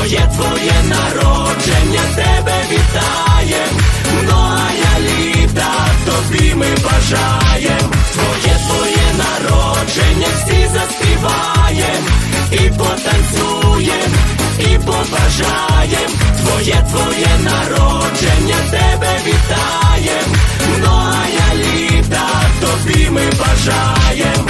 Твоє твоє народження, тебе вітаєм. Многая літа тобі ми бажаєм. Твоє твоє народження, всі заспіваєм, і потанцюєм, і побажаєм. Твоє твоє народження, тебе вітаєм. Многая літа тобі ми бажаєм.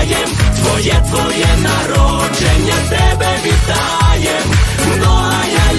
Вітаєм твоє, твоє народження.